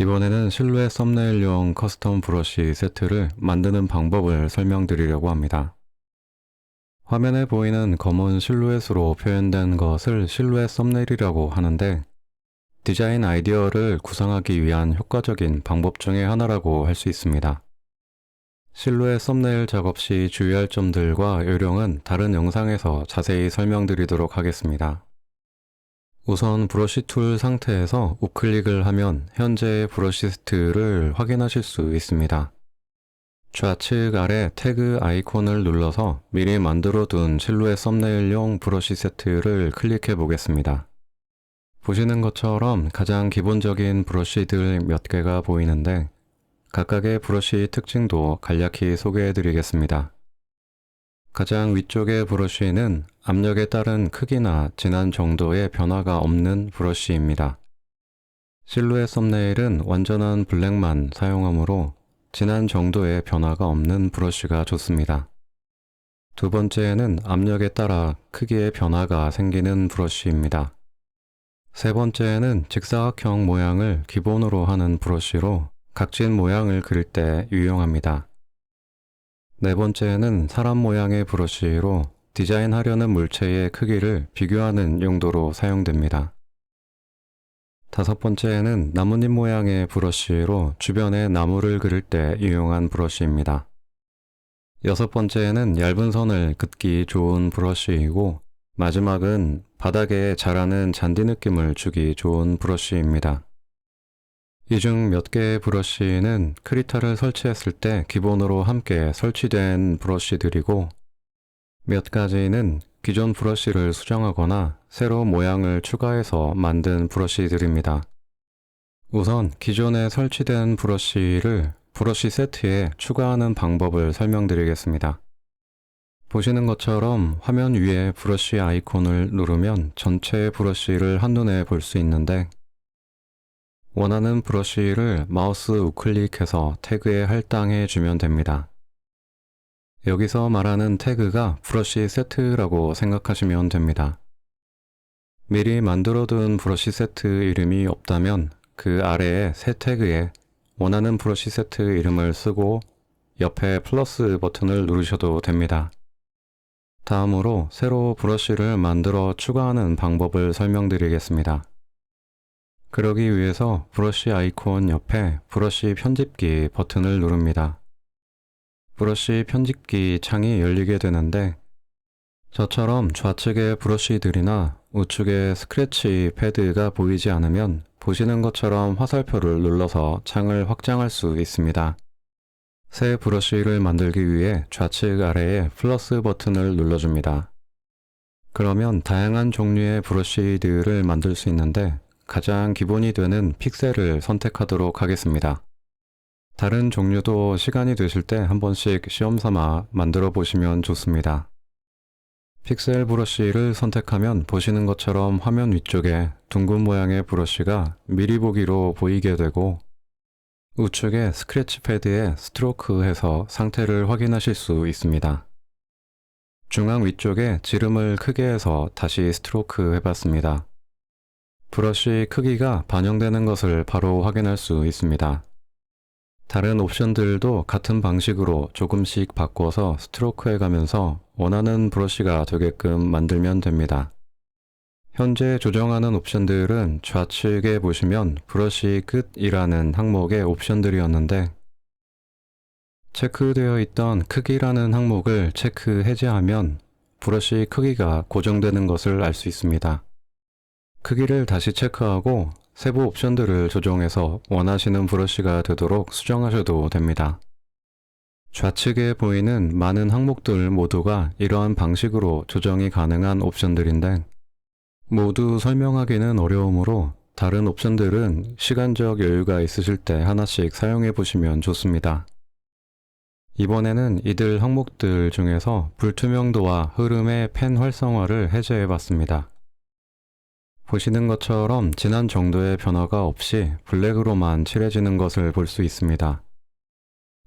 이번에는 실루엣 썸네일용 커스텀 브러쉬 세트를 만드는 방법을 설명드리려고 합니다. 화면에 보이는 검은 실루엣으로 표현된 것을 실루엣 썸네일이라고 하는데 디자인 아이디어를 구상하기 위한 효과적인 방법 중의 하나라고 할 수 있습니다. 실루엣 썸네일 작업 시 주의할 점들과 요령은 다른 영상에서 자세히 설명드리도록 하겠습니다. 우선 브러쉬 툴 상태에서 우클릭을 하면 현재의 브러쉬 세트를 확인하실 수 있습니다. 좌측 아래 태그 아이콘을 눌러서 미리 만들어 둔 실루엣 썸네일용 브러쉬 세트를 클릭해 보겠습니다. 보시는 것처럼 가장 기본적인 브러쉬들 몇 개가 보이는데 각각의 브러쉬 특징도 간략히 소개해 드리겠습니다. 가장 위쪽의 브러쉬는 압력에 따른 크기나 진한 정도의 변화가 없는 브러쉬입니다. 실루엣 썸네일은 완전한 블랙만 사용하므로 진한 정도의 변화가 없는 브러쉬가 좋습니다. 두 번째는 압력에 따라 크기의 변화가 생기는 브러쉬입니다. 세 번째는 직사각형 모양을 기본으로 하는 브러쉬로 각진 모양을 그릴 때 유용합니다. 네 번째는 사람 모양의 브러쉬로 디자인하려는 물체의 크기를 비교하는 용도로 사용됩니다. 다섯 번째는 나뭇잎 모양의 브러쉬로 주변에 나무를 그릴 때 유용한 브러쉬입니다. 여섯 번째는 얇은 선을 긋기 좋은 브러쉬이고 마지막은 바닥에 자라는 잔디 느낌을 주기 좋은 브러쉬입니다. 이 중 몇 개의 브러쉬는 크리타를 설치했을 때 기본으로 함께 설치된 브러쉬들이고 몇 가지는 기존 브러쉬를 수정하거나 새로 모양을 추가해서 만든 브러쉬들입니다. 우선 기존에 설치된 브러쉬를 브러쉬 세트에 추가하는 방법을 설명드리겠습니다. 보시는 것처럼 화면 위에 브러쉬 아이콘을 누르면 전체 브러쉬를 한눈에 볼 수 있는데 원하는 브러쉬를 마우스 우클릭해서 태그에 할당해 주면 됩니다. 여기서 말하는 태그가 브러쉬 세트라고 생각하시면 됩니다. 미리 만들어둔 브러쉬 세트 이름이 없다면 그 아래에 새 태그에 원하는 브러쉬 세트 이름을 쓰고 옆에 플러스 버튼을 누르셔도 됩니다. 다음으로 새로 브러쉬를 만들어 추가하는 방법을 설명드리겠습니다. 그러기 위해서 브러쉬 아이콘 옆에 브러쉬 편집기 버튼을 누릅니다. 브러쉬 편집기 창이 열리게 되는데 저처럼 좌측의 브러쉬들이나 우측의 스크래치 패드가 보이지 않으면 보시는 것처럼 화살표를 눌러서 창을 확장할 수 있습니다. 새 브러쉬를 만들기 위해 좌측 아래에 플러스 버튼을 눌러줍니다. 그러면 다양한 종류의 브러쉬들을 만들 수 있는데 가장 기본이 되는 픽셀을 선택하도록 하겠습니다. 다른 종류도 시간이 되실 때 한 번씩 시험 삼아 만들어 보시면 좋습니다. 픽셀 브러쉬를 선택하면 보시는 것처럼 화면 위쪽에 둥근 모양의 브러쉬가 미리 보기로 보이게 되고 우측에 스크래치 패드에 스트로크 해서 상태를 확인하실 수 있습니다. 중앙 위쪽에 지름을 크게 해서 다시 스트로크 해봤습니다. 브러쉬 크기가 반영되는 것을 바로 확인할 수 있습니다. 다른 옵션들도 같은 방식으로 조금씩 바꿔서 스트로크 해가면서 원하는 브러쉬가 되게끔 만들면 됩니다. 현재 조정하는 옵션들은 좌측에 보시면 브러쉬 끝이라는 항목의 옵션들이었는데 체크되어 있던 크기라는 항목을 체크 해제하면 브러쉬 크기가 고정되는 것을 알 수 있습니다. 크기를 다시 체크하고 세부 옵션들을 조정해서 원하시는 브러쉬가 되도록 수정하셔도 됩니다. 좌측에 보이는 많은 항목들 모두가 이러한 방식으로 조정이 가능한 옵션들인데 모두 설명하기는 어려우므로 다른 옵션들은 시간적 여유가 있으실 때 하나씩 사용해 보시면 좋습니다. 이번에는 이들 항목들 중에서 불투명도와 흐름의 펜 활성화를 해제해 봤습니다. 보시는 것처럼 진한 정도의 변화가 없이 블랙으로만 칠해지는 것을 볼 수 있습니다.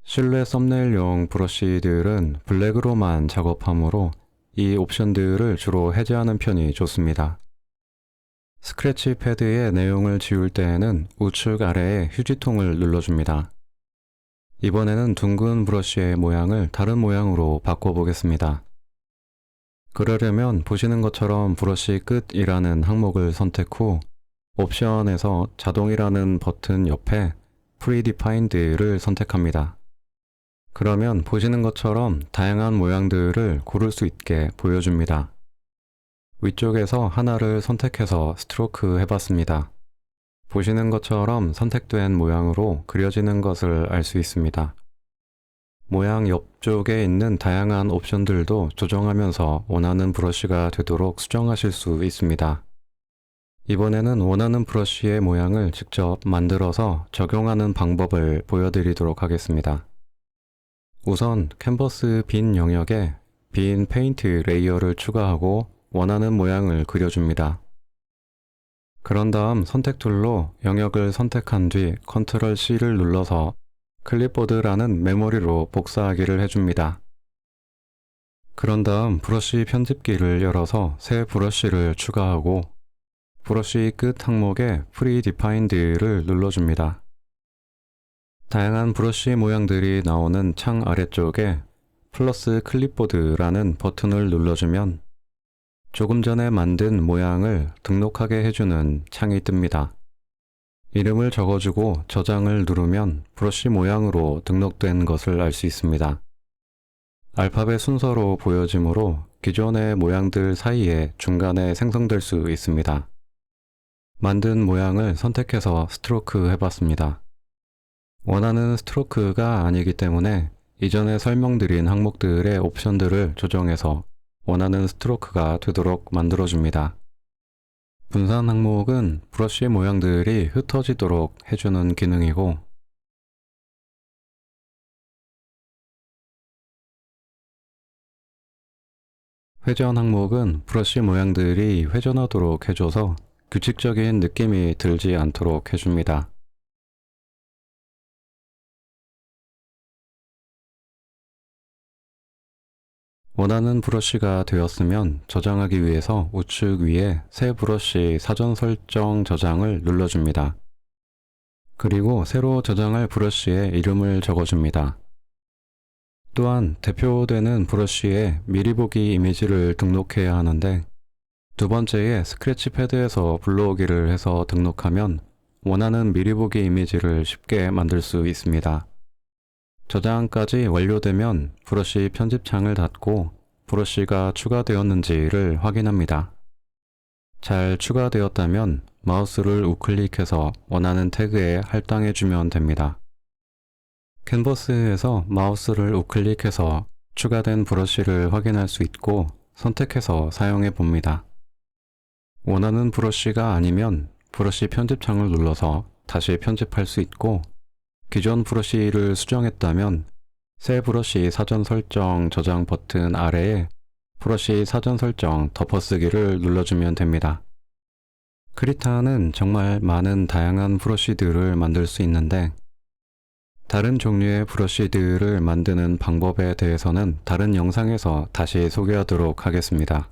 실내 썸네일용 브러쉬들은 블랙으로만 작업하므로 이 옵션들을 주로 해제하는 편이 좋습니다. 스크래치 패드의 내용을 지울 때에는 우측 아래에 휴지통을 눌러줍니다. 이번에는 둥근 브러쉬의 모양을 다른 모양으로 바꿔보겠습니다. 그러려면 보시는 것처럼 브러쉬 끝이라는 항목을 선택 후 옵션에서 자동이라는 버튼 옆에 Predefined를 선택합니다. 그러면 보시는 것처럼 다양한 모양들을 고를 수 있게 보여줍니다. 위쪽에서 하나를 선택해서 스트로크 해봤습니다. 보시는 것처럼 선택된 모양으로 그려지는 것을 알 수 있습니다. 모양 옆쪽에 있는 다양한 옵션들도 조정하면서 원하는 브러쉬가 되도록 수정하실 수 있습니다. 이번에는 원하는 브러쉬의 모양을 직접 만들어서 적용하는 방법을 보여드리도록 하겠습니다. 우선 캔버스 빈 영역에 빈 페인트 레이어를 추가하고 원하는 모양을 그려줍니다. 그런 다음 선택 툴로 영역을 선택한 뒤 컨트롤 C를 눌러서 클립보드라는 메모리로 복사하기를 해줍니다. 그런 다음 브러쉬 편집기를 열어서 새 브러쉬를 추가하고 브러쉬 끝 항목에 Predefined를 눌러줍니다. 다양한 브러쉬 모양들이 나오는 창 아래쪽에 플러스 클립보드라는 버튼을 눌러주면 조금 전에 만든 모양을 등록하게 해주는 창이 뜹니다. 이름을 적어주고 저장을 누르면 브러쉬 모양으로 등록된 것을 알 수 있습니다. 알파벳 순서로 보여지므로 기존의 모양들 사이에 중간에 생성될 수 있습니다. 만든 모양을 선택해서 스트로크 해봤습니다. 원하는 스트로크가 아니기 때문에 이전에 설명드린 항목들의 옵션들을 조정해서 원하는 스트로크가 되도록 만들어줍니다. 분산 항목은 브러쉬 모양들이 흩어지도록 해주는 기능이고 회전 항목은 브러쉬 모양들이 회전하도록 해줘서 규칙적인 느낌이 들지 않도록 해줍니다. 원하는 브러쉬가 되었으면 저장하기 위해서 우측 위에 새 브러쉬 사전 설정 저장을 눌러줍니다. 그리고 새로 저장할 브러쉬의 이름을 적어줍니다. 또한 대표되는 브러쉬에 미리 보기 이미지를 등록해야 하는데 두 번째에 스크래치 패드에서 불러오기를 해서 등록하면 원하는 미리 보기 이미지를 쉽게 만들 수 있습니다. 저장까지 완료되면 브러쉬 편집창을 닫고 브러쉬가 추가되었는지를 확인합니다. 잘 추가되었다면 마우스를 우클릭해서 원하는 태그에 할당해주면 됩니다. 캔버스에서 마우스를 우클릭해서 추가된 브러쉬를 확인할 수 있고 선택해서 사용해 봅니다. 원하는 브러쉬가 아니면 브러쉬 편집창을 눌러서 다시 편집할 수 있고 기존 브러쉬를 수정했다면 새 브러쉬 사전 설정 저장 버튼 아래에 브러쉬 사전 설정 덮어쓰기를 눌러주면 됩니다. 크리타는 정말 많은 다양한 브러쉬들을 만들 수 있는데 다른 종류의 브러쉬들을 만드는 방법에 대해서는 다른 영상에서 다시 소개하도록 하겠습니다.